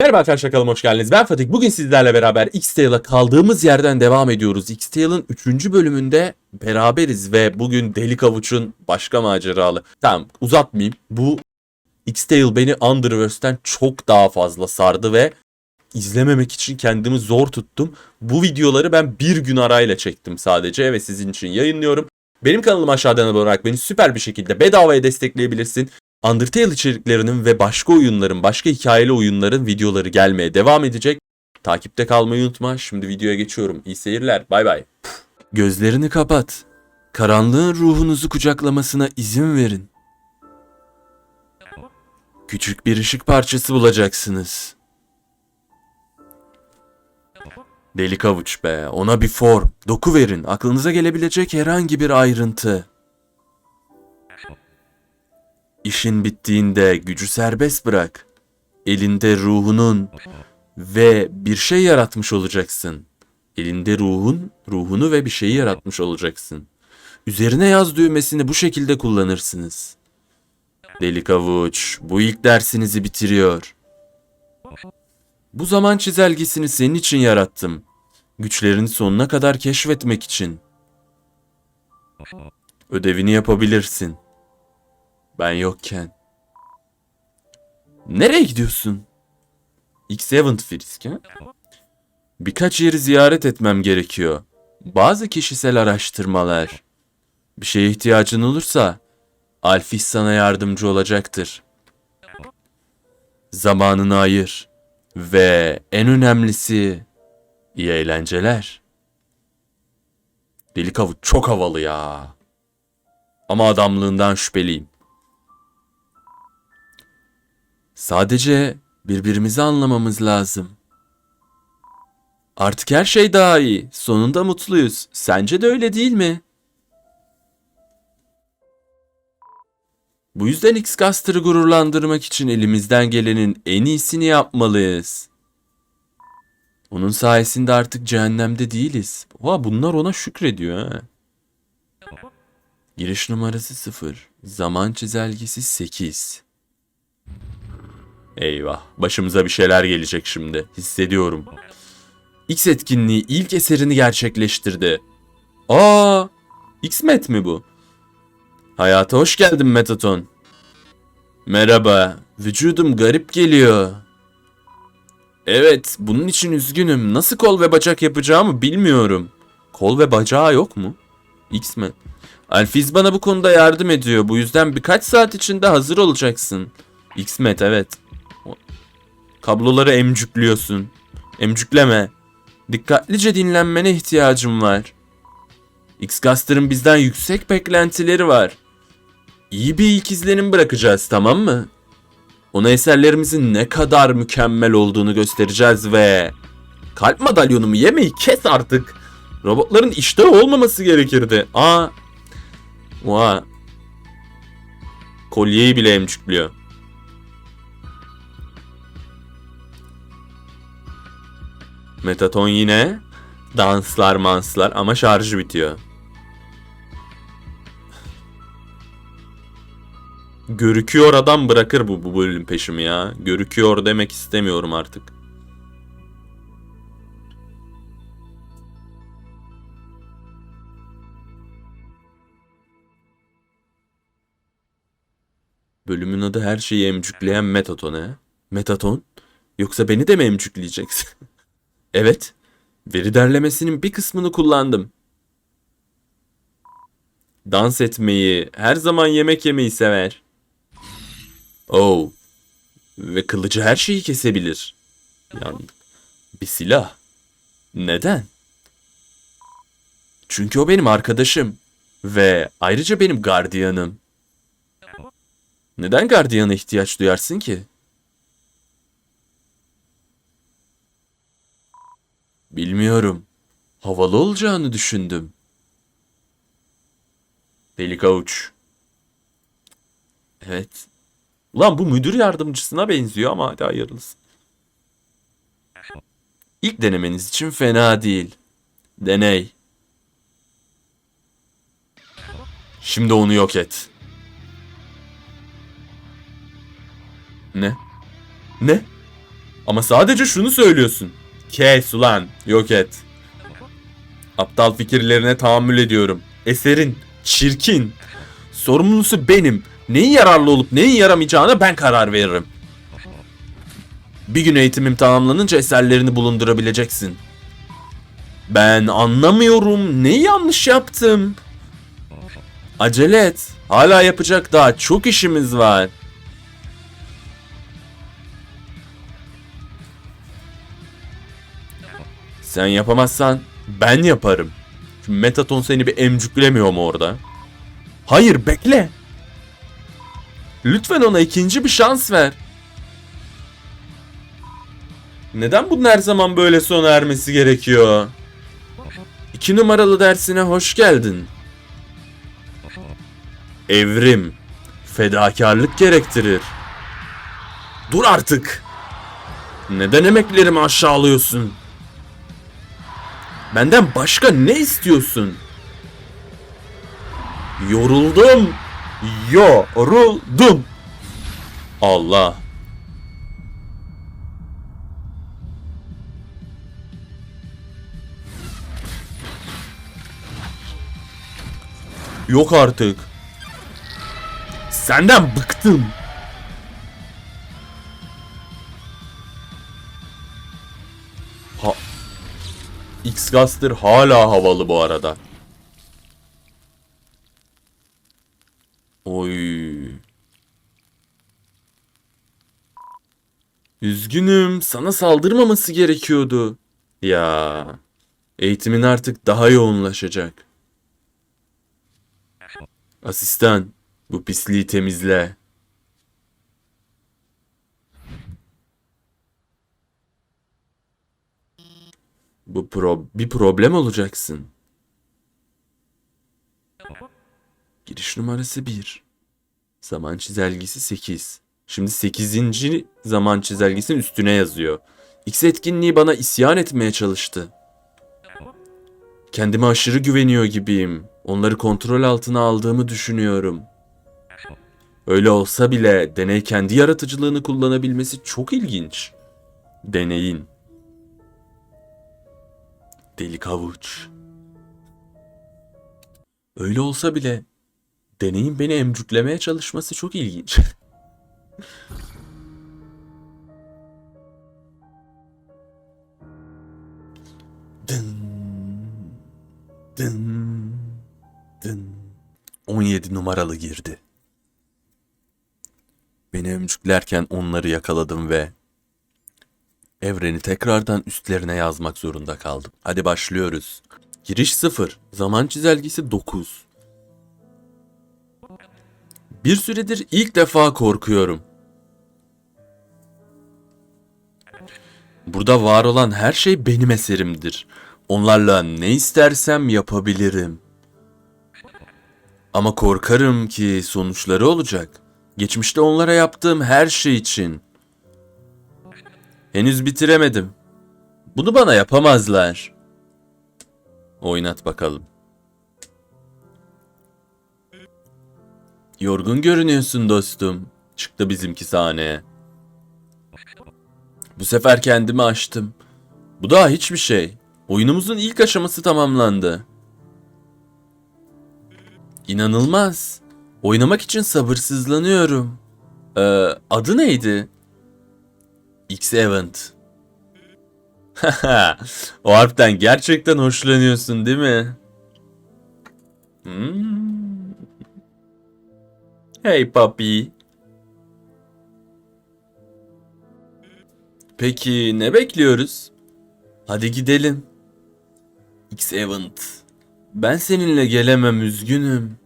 Merhaba arkadaşlar kanalıma hoş geldiniz. Ben Fatih. Bugün sizlerle beraber X-Tale'a kaldığımız yerden devam ediyoruz. X-Tale'ın 3. bölümünde beraberiz ve bugün Delik Avuç'un başka maceralı. Tamam uzatmayayım. Bu X-Tale beni Underverse'den çok daha fazla sardı ve izlememek için kendimi zor tuttum. Bu videoları ben bir gün arayla çektim sadece ve sizin için yayınlıyorum. Benim kanalım aşağıdan abone olarak beni süper bir şekilde bedavaya destekleyebilirsin. Undertale içeriklerinin ve başka oyunların, başka hikayeli oyunların videoları gelmeye devam edecek. Takipte kalmayı unutma. Şimdi videoya geçiyorum. İyi seyirler. Bay bay. Gözlerini kapat. Karanlığın ruhunuzu kucaklamasına izin verin. Küçük bir ışık parçası bulacaksınız. Delik avuç be. Ona bir form, doku verin. Aklınıza gelebilecek herhangi bir ayrıntı. İşin bittiğinde gücü serbest bırak. Elinde ruhunun ve bir şey yaratmış olacaksın. Elinde ruhun, ruhunu ve bir şeyi yaratmış olacaksın. Üzerine yaz düğmesini bu şekilde kullanırsınız. Delik avuç, bu ilk dersinizi bitiriyor. Bu zaman çizelgesini senin için yarattım. Güçlerini sonuna kadar keşfetmek için. Ödevini yapabilirsin. Ben yokken. Nereye gidiyorsun? X7 Frisk ha? Birkaç yeri ziyaret etmem gerekiyor. Bazı kişisel araştırmalar. Bir şeye ihtiyacın olursa Alfis sana yardımcı olacaktır. Zamanını ayır. Ve en önemlisi iyi eğlenceler. Delik avuç çok havalı ya. Ama adamlığından şüpheliyim. Sadece birbirimizi anlamamız lazım. Artık her şey daha iyi. Sonunda mutluyuz. Sence de öyle değil mi? Bu yüzden X-Caster'ı gururlandırmak için elimizden gelenin en iyisini yapmalıyız. Onun sayesinde artık cehennemde değiliz. Oha bunlar ona şükrediyor ha. Giriş numarası 0. Zaman çizelgesi 8. Eyvah. Başımıza bir şeyler gelecek şimdi. Hissediyorum. X etkinliği ilk eserini gerçekleştirdi. Aa! X-Met mi bu? Hayata hoş geldin Metaton. Merhaba. Vücudum garip geliyor. Evet, bunun için üzgünüm. Nasıl kol ve bacak yapacağımı bilmiyorum. Kol ve bacağı yok mu? X-Men. Alfiz bana bu konuda yardım ediyor. Bu yüzden birkaç saat içinde hazır olacaksın. X-Met evet. Kabloları emcüklüyorsun. Emcükleme. Dikkatlice dinlenmene ihtiyacım var. X-Caster'ın bizden yüksek beklentileri var. İyi bir ilk izlenim bırakacağız tamam mı? Ona eserlerimizin ne kadar mükemmel olduğunu göstereceğiz ve... Kalp madalyonumu yemeyi kes artık. Robotların işte olmaması gerekirdi. Aa. Oha. Kolyeyi bile emcüklüyor. Metaton yine danslar manslar ama şarjı bitiyor. Görüküyor adam bırakır bu, bu bölüm peşimi ya. Görüküyor demek istemiyorum artık. Bölümün adı her şeyi emcükleyen Metaton he? Metaton? Yoksa beni de mi emcükleyeceksin? Evet. Veri derlemesinin bir kısmını kullandım. Dans etmeyi, her zaman yemek yemeyi sever. Oh. Ve kılıcı her şeyi kesebilir. Yani bir silah. Neden? Çünkü o benim arkadaşım. Ve ayrıca benim gardiyanım. Neden gardiyana ihtiyaç duyarsın ki? Bilmiyorum. Havalı olacağını düşündüm. Delik avuç. Evet. Ulan bu müdür yardımcısına benziyor ama hadi hayırlısı. İlk denemeniz için fena değil. Deney. Şimdi onu yok et. Ne? Ne? Ama sadece şunu söylüyorsun. Kes ulan. Yok et. Aptal fikirlerine tahammül ediyorum. Eserin çirkin. Sorumlusu benim. Neyin yararlı olup neyin yaramayacağına ben karar veririm. Bir gün eğitimim tamamlanınca eserlerini bulundurabileceksin. Ben anlamıyorum. Neyi yanlış yaptım? Acele et. Hala yapacak daha çok işimiz var. Sen yapamazsan ben yaparım. Şu Metaton seni bir emcüklemiyor mu orada? Hayır bekle. Lütfen ona ikinci bir şans ver. Neden bunun her zaman böyle sona ermesi gerekiyor? İki numaralı dersine hoş geldin. Evrim. Fedakarlık gerektirir. Dur artık. Neden emeklerimi aşağılıyorsun? Benden başka ne istiyorsun? Yoruldum. Yoruldum. Allah. Yok artık. Senden bıktım. X-Gaster hala havalı bu arada. Oy. Üzgünüm, sana saldırmaması gerekiyordu. Ya, eğitimin artık daha yoğunlaşacak. Asistan, bu pisliği temizle. Bu pro bir problem olacaksın. Giriş numarası 1. Zaman çizelgesi 8. Şimdi 8. zaman çizelgesinin üstüne yazıyor. X etkinliği bana isyan etmeye çalıştı. Kendime aşırı güveniyor gibiyim. Onları kontrol altına aldığımı düşünüyorum. Öyle olsa bile deney kendi yaratıcılığını kullanabilmesi çok ilginç. Deneyin. Delik havuç. Öyle olsa bile deneyin beni emcüklemeye çalışması çok ilginç. dın, dın, dın. 17 numaralı girdi. Beni emcüklerken onları yakaladım ve evreni tekrardan üstlerine yazmak zorunda kaldım. Hadi başlıyoruz. Giriş 0. Zaman çizelgesi 9. Bir süredir ilk defa korkuyorum. Burada var olan her şey benim eserimdir. Onlarla ne istersem yapabilirim. Ama korkarım ki sonuçları olacak. Geçmişte onlara yaptığım her şey için. Henüz bitiremedim. Bunu bana yapamazlar. Oynat bakalım. Yorgun görünüyorsun dostum. Çıktı bizimki sahneye. Bu sefer kendimi aştım. Bu daha hiçbir şey. Oyunumuzun ilk aşaması tamamlandı. İnanılmaz. Oynamak için sabırsızlanıyorum. Ee, adı neydi? X-Event. o harften gerçekten hoşlanıyorsun değil mi? Hmm. Hey papi. Peki ne bekliyoruz? Hadi gidelim. X-Event. Ben seninle gelemem üzgünüm.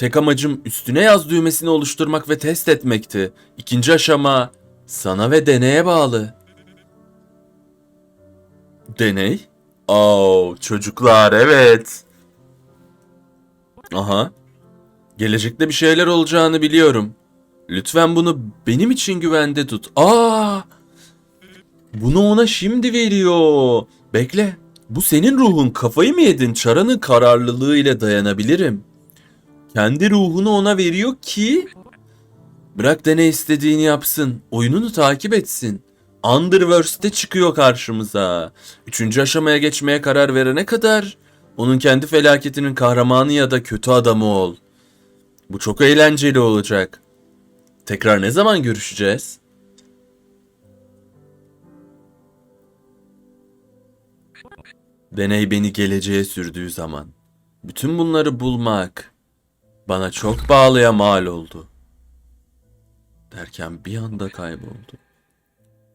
Tek amacım üstüne yaz düğmesini oluşturmak ve test etmekti. İkinci aşama sana ve deneye bağlı. Deney? Oo, çocuklar evet. Aha. Gelecekte bir şeyler olacağını biliyorum. Lütfen bunu benim için güvende tut. Aa! Bunu ona şimdi veriyor. Bekle. Bu senin ruhun kafayı mı yedin? Çaranın kararlılığı ile dayanabilirim. Kendi ruhunu ona veriyor ki Bırak da ne istediğini yapsın. Oyununu takip etsin. Underverse'de çıkıyor karşımıza. Üçüncü aşamaya geçmeye karar verene kadar onun kendi felaketinin kahramanı ya da kötü adamı ol. Bu çok eğlenceli olacak. Tekrar ne zaman görüşeceğiz? Deney beni geleceğe sürdüğü zaman. Bütün bunları bulmak bana çok bağlıya mal oldu. Derken bir anda kayboldu.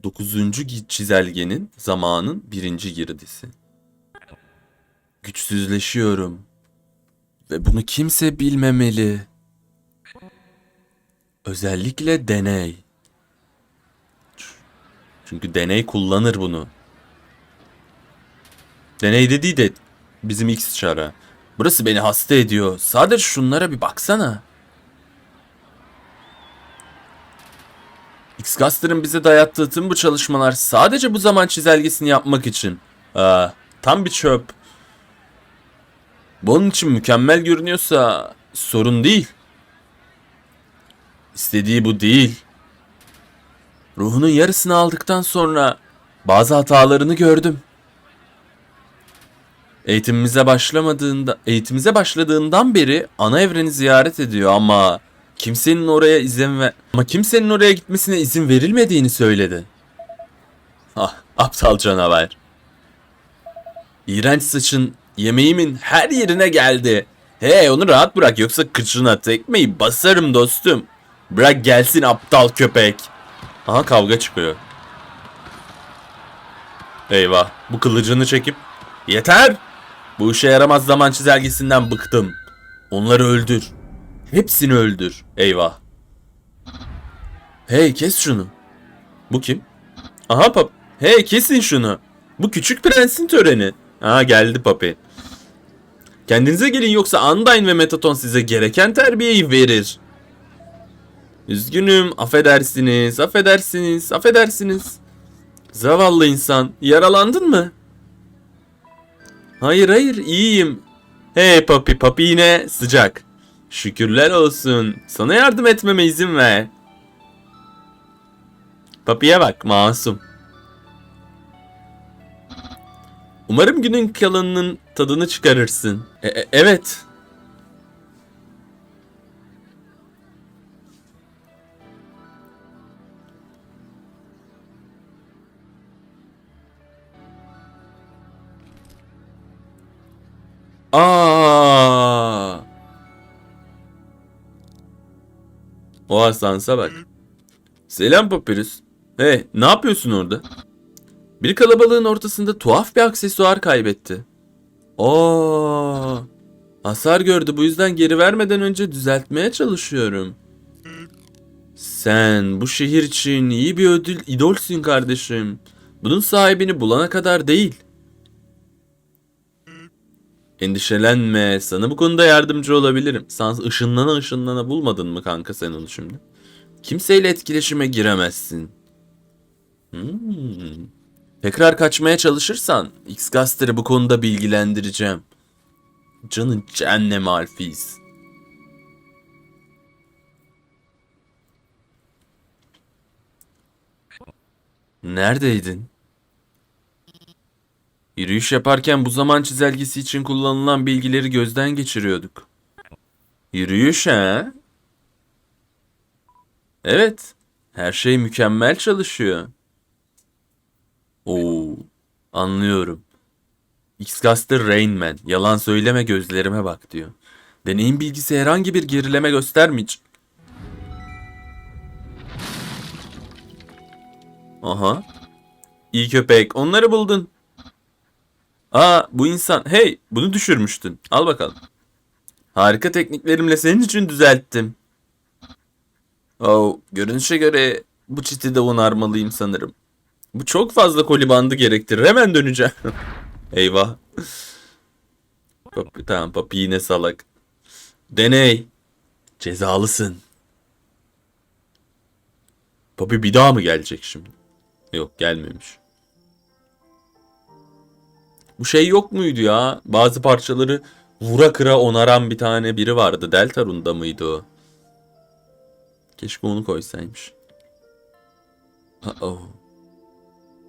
Dokuzuncu çizelgenin zamanın birinci girdisi. Güçsüzleşiyorum. Ve bunu kimse bilmemeli. Özellikle deney. Çünkü deney kullanır bunu. Deney dediği de bizim X çara. Burası beni hasta ediyor. Sadece şunlara bir baksana. X-Gaster'ın bize dayattığı tüm bu çalışmalar sadece bu zaman çizelgesini yapmak için. Aa, tam bir çöp. Bunun için mükemmel görünüyorsa sorun değil. İstediği bu değil. Ruhunun yarısını aldıktan sonra bazı hatalarını gördüm. Eğitimimize başlamadığında, eğitimize başladığından beri ana evreni ziyaret ediyor ama kimsenin oraya izin ve ama kimsenin oraya gitmesine izin verilmediğini söyledi. Ah, aptal canavar. İğrenç saçın yemeğimin her yerine geldi. Hey onu rahat bırak yoksa kıçına tekmeyi basarım dostum. Bırak gelsin aptal köpek. Aha kavga çıkıyor. Eyvah bu kılıcını çekip yeter. Bu işe yaramaz zaman çizelgesinden bıktım. Onları öldür. Hepsini öldür. Eyvah. Hey kes şunu. Bu kim? Aha pap. Hey kesin şunu. Bu küçük prensin töreni. Aha geldi papi. Kendinize gelin yoksa Undyne ve Metaton size gereken terbiyeyi verir. Üzgünüm, affedersiniz, affedersiniz, affedersiniz. Zavallı insan, yaralandın mı? Hayır hayır, iyiyim. Hey papi, papi yine sıcak. Şükürler olsun. Sana yardım etmeme izin ver. Papiye bak, masum. Umarım günün kalanının tadını çıkarırsın. E- e- evet. O Hasansa bak. Selam Papyrus. Hey, ne yapıyorsun orada? Bir kalabalığın ortasında tuhaf bir aksesuar kaybetti. Oo! Hasar gördü bu yüzden geri vermeden önce düzeltmeye çalışıyorum. Sen bu şehir için iyi bir ödül idolsün kardeşim. Bunun sahibini bulana kadar değil. Endişelenme. Sana bu konuda yardımcı olabilirim. Sen ışınlana ışınlana bulmadın mı kanka sen onu şimdi? Kimseyle etkileşime giremezsin. Hmm. Tekrar kaçmaya çalışırsan X-Gaster'ı bu konuda bilgilendireceğim. Canın cehenneme Alfiz. Neredeydin? Yürüyüş yaparken bu zaman çizelgesi için kullanılan bilgileri gözden geçiriyorduk. Yürüyüş ha? Evet. Her şey mükemmel çalışıyor. Oo, anlıyorum. X-Gaster Rain Man. Yalan söyleme gözlerime bak diyor. Deneyim bilgisi herhangi bir gerileme göstermeyecek. Aha. İyi köpek. Onları buldun. Aa bu insan. Hey bunu düşürmüştün. Al bakalım. Harika tekniklerimle senin için düzelttim. Oh, görünüşe göre bu çiti de onarmalıyım sanırım. Bu çok fazla koli bandı gerektirir. Hemen döneceğim. Eyvah. Papi, tamam papi yine salak. Deney. Cezalısın. Papi bir daha mı gelecek şimdi? Yok gelmemiş. Bu şey yok muydu ya? Bazı parçaları vura kıra onaran bir tane biri vardı. Deltarun'da mıydı o? Keşke onu koysaymış. Uh-oh.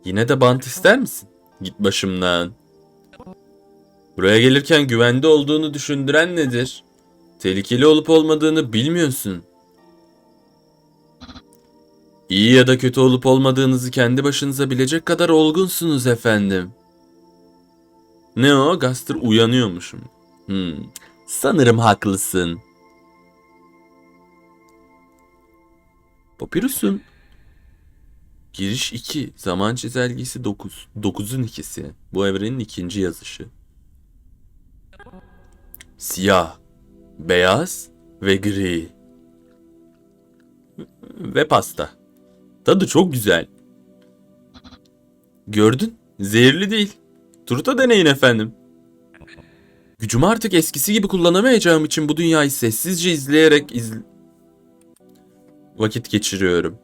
Yine de bant ister misin? Git başımdan. Buraya gelirken güvende olduğunu düşündüren nedir? Tehlikeli olup olmadığını bilmiyorsun. İyi ya da kötü olup olmadığınızı kendi başınıza bilecek kadar olgunsunuz efendim. Ne o? Gaster uyanıyormuşum. Hmm. Sanırım haklısın. Papyrus'un giriş 2, zaman çizelgesi 9. 9'un ikisi. Bu evrenin ikinci yazışı. Siyah, beyaz ve gri. Ve pasta. Tadı çok güzel. Gördün? Zehirli değil. Turta deneyin efendim. Gücümü artık eskisi gibi kullanamayacağım için bu dünyayı sessizce izleyerek iz... vakit geçiriyorum.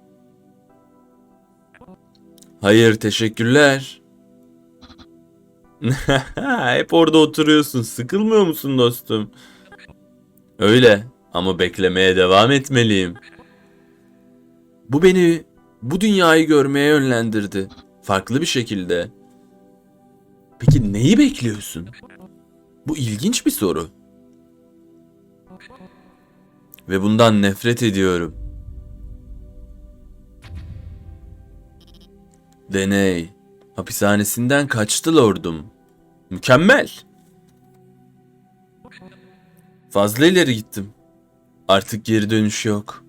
Hayır, teşekkürler. Hep orada oturuyorsun. Sıkılmıyor musun dostum? Öyle ama beklemeye devam etmeliyim. Bu beni bu dünyayı görmeye yönlendirdi. Farklı bir şekilde. Peki neyi bekliyorsun? Bu ilginç bir soru. Ve bundan nefret ediyorum. Deney. Hapishanesinden kaçtı lordum. Mükemmel. Fazla ileri gittim. Artık geri dönüş yok.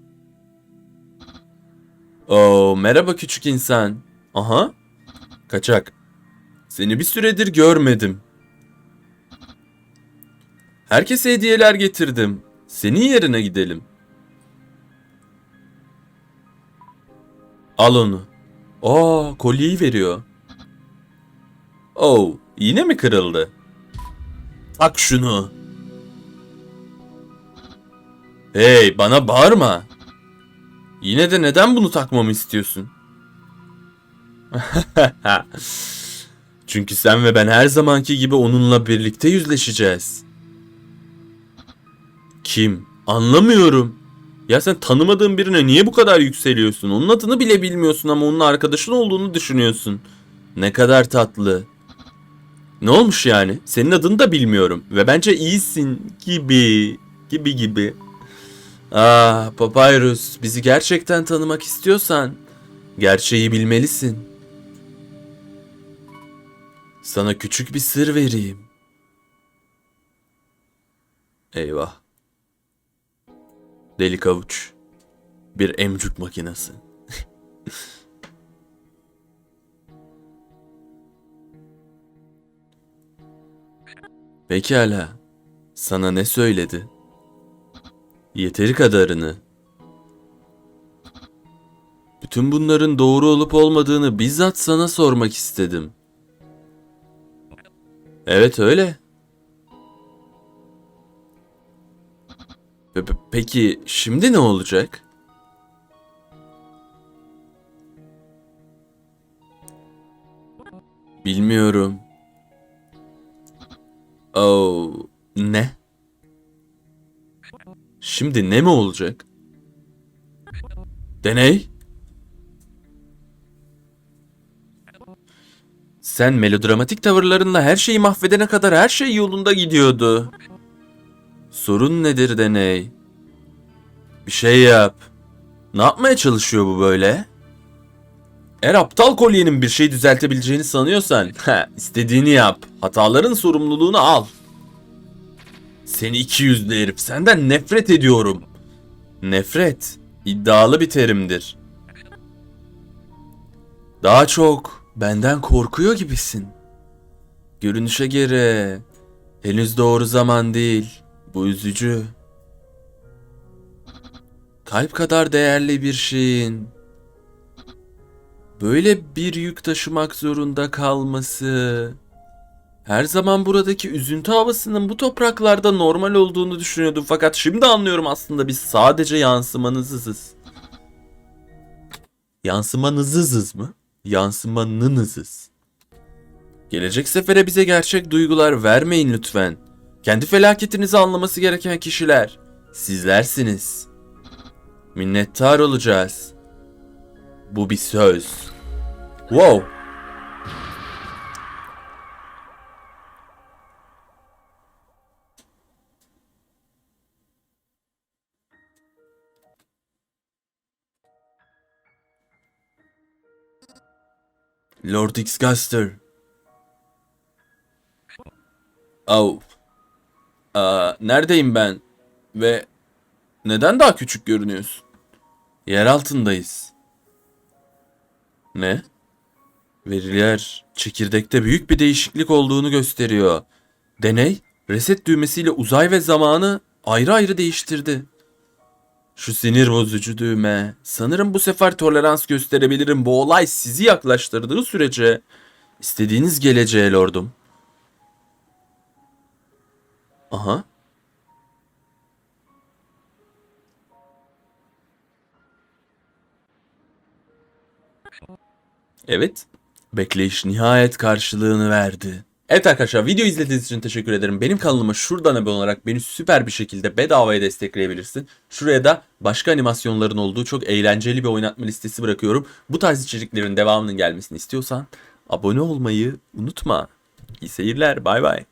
Oo, merhaba küçük insan. Aha. Kaçak. Seni bir süredir görmedim. Herkese hediyeler getirdim. Senin yerine gidelim. Al onu. Aa, kolyeyi veriyor. Oh, yine mi kırıldı? Tak şunu. Hey, bana bağırma. Yine de neden bunu takmamı istiyorsun? Çünkü sen ve ben her zamanki gibi onunla birlikte yüzleşeceğiz. Kim? Anlamıyorum. Ya sen tanımadığın birine niye bu kadar yükseliyorsun? Onun adını bile bilmiyorsun ama onun arkadaşın olduğunu düşünüyorsun. Ne kadar tatlı. Ne olmuş yani? Senin adını da bilmiyorum ve bence iyisin gibi gibi gibi. Ah Papyrus bizi gerçekten tanımak istiyorsan gerçeği bilmelisin. Sana küçük bir sır vereyim. Eyvah. Delik avuç. Bir emcük makinesi. Pekala. Sana ne söyledi? Yeteri kadarını. Bütün bunların doğru olup olmadığını bizzat sana sormak istedim. Evet öyle. Pe- pe- Peki şimdi ne olacak? Bilmiyorum. Oh, ne? Şimdi ne mi olacak? Deney? Sen melodramatik tavırlarınla her şeyi mahvedene kadar her şey yolunda gidiyordu. Sorun nedir deney? Bir şey yap. Ne yapmaya çalışıyor bu böyle? Eğer aptal kolyenin bir şey düzeltebileceğini sanıyorsan, ha, istediğini yap. Hataların sorumluluğunu al. Seni iki yüzlü herif, senden nefret ediyorum. Nefret, iddialı bir terimdir. Daha çok benden korkuyor gibisin. Görünüşe göre henüz doğru zaman değil. Bu üzücü. Kalp kadar değerli bir şeyin böyle bir yük taşımak zorunda kalması her zaman buradaki üzüntü havasının bu topraklarda normal olduğunu düşünüyordum fakat şimdi anlıyorum aslında biz sadece yansımanızızız. Yansımanızızız mı? Yansımanınızız. Gelecek sefere bize gerçek duygular vermeyin lütfen. Kendi felaketinizi anlaması gereken kişiler sizlersiniz. Minnettar olacağız. Bu bir söz. Wow. Lord X-Gaster. Au. Aa, neredeyim ben? Ve neden daha küçük görünüyorsun? Yer altındayız. Ne? Veriler çekirdekte büyük bir değişiklik olduğunu gösteriyor. Deney reset düğmesiyle uzay ve zamanı ayrı ayrı değiştirdi. Şu sinir bozucu düğme. Sanırım bu sefer tolerans gösterebilirim. Bu olay sizi yaklaştırdığı sürece istediğiniz geleceğe lordum. Aha. Evet. Bekleyiş nihayet karşılığını verdi. Evet arkadaşlar video izlediğiniz için teşekkür ederim. Benim kanalıma şuradan abone olarak beni süper bir şekilde bedavaya destekleyebilirsin. Şuraya da başka animasyonların olduğu çok eğlenceli bir oynatma listesi bırakıyorum. Bu tarz içeriklerin devamının gelmesini istiyorsan abone olmayı unutma. İyi seyirler bay bay.